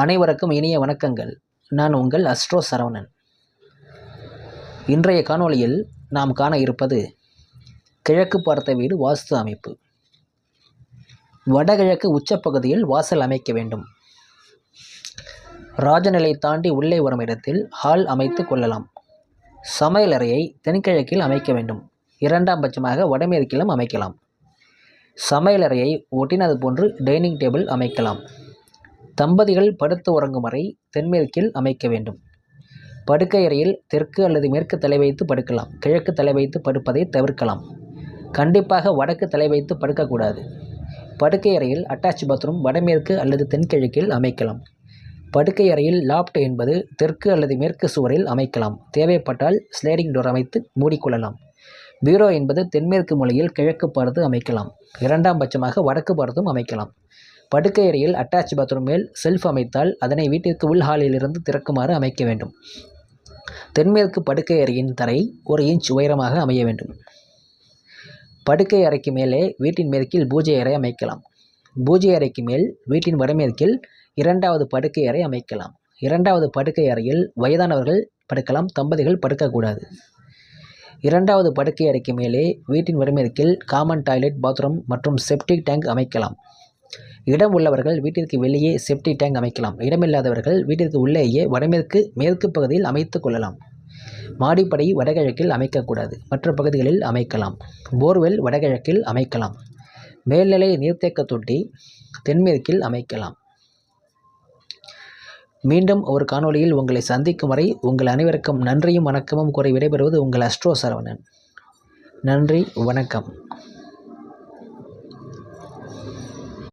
அனைவருக்கும் இனிய வணக்கங்கள். நான் உங்கள் அஸ்ட்ரோ சரவணன். இன்றைய காணொளியில் நாம் காண இருப்பது கிழக்கு பார்த்த வீடு வாஸ்து அமைப்பு. வடகிழக்கு உச்சப்பகுதியில் வாசல் அமைக்க வேண்டும். ராஜநிலை தாண்டி உள்ளே வரும் இடத்தில் ஹால் அமைத்து கொள்ளலாம். சமையலறையை தென்கிழக்கில் அமைக்க வேண்டும். இரண்டாம் பட்சமாக வடமேற்கிலும் அமைக்கலாம். சமையலறையை ஒட்டினது போன்று டைனிங் டேபிள் அமைக்கலாம். தம்பதிகள் படுத்து உறங்கும் அறை தென்மேற்கில் அமைக்க வேண்டும். படுக்கை அறையில் தெற்கு அல்லது மேற்கு தலை வைத்து படுக்கலாம். கிழக்கு தலை வைத்து படுப்பதை தவிர்க்கலாம். கண்டிப்பாக வடக்கு தலை வைத்து படுக்கக்கூடாது. படுக்கை அறையில் அட்டாச் பாத்ரூம் வடமேற்கு அல்லது தென்கிழக்கில் அமைக்கலாம். படுக்கை அறையில் லாப்ட் என்பது தெற்கு அல்லது மேற்கு சுவரில் அமைக்கலாம். தேவைப்பட்டால் ஸ்லைடிங் டோர் அமைத்து மூடிக்கொள்ளலாம். பீரோ என்பது தென்மேற்கு மூலையில் கிழக்கு பார்த்து அமைக்கலாம். இரண்டாம் பட்சமாக வடக்கு பார்த்தும் அமைக்கலாம். படுக்கை அறையில் அட்டாச் பாத்ரூம் மேல் செல்ஃப் அமைத்தால் அதனை வீட்டிற்கு உள் ஹாலிலிருந்து திறக்குமாறு அமைக்க வேண்டும். தென்மேற்கு படுக்கை அறையின் தரை ஒரு இன்ச் உயரமாக அமைய வேண்டும். படுக்கை அறைக்கு மேலே வீட்டின் மேற்கில் பூஜை அறை அமைக்கலாம். பூஜை அறைக்கு மேல் வீட்டின் வடமேற்கில் இரண்டாவது படுக்கை அறை அமைக்கலாம். இரண்டாவது படுக்கை அறையில் வயதானவர்கள் படுக்கலாம் தம்பதிகள் படுக்கக்கூடாது. இரண்டாவது படுக்கை அறைக்கு மேலே வீட்டின் வடமேற்கில் காமன் டாய்லெட் பாத்ரூம் மற்றும் செப்டிக் டேங்க் அமைக்கலாம். இடம் உள்ளவர்கள் வீட்டிற்கு வெளியே செப்டி டேங்க் அமைக்கலாம். இடமில்லாதவர்கள் வீட்டிற்கு உள்ளேயே வடமேற்கு மேற்கு பகுதியில் அமைத்து கொள்ளலாம். மாடிப்படை வடகிழக்கில் அமைக்கக்கூடாது. மற்ற பகுதிகளில் அமைக்கலாம். போர்வெல் வடகிழக்கில் அமைக்கலாம். மேல்நிலை நீர்த்தேக்க தொட்டி தென்மேற்கில் அமைக்கலாம். மீண்டும் ஒரு காணொளியில் உங்களை சந்திக்கும் வரை உங்கள் அனைவருக்கும் நன்றியும் வணக்கமும் கூறி விடைபெறுவது உங்கள் அஸ்ட்ரோ சரவணன். நன்றி வணக்கம்.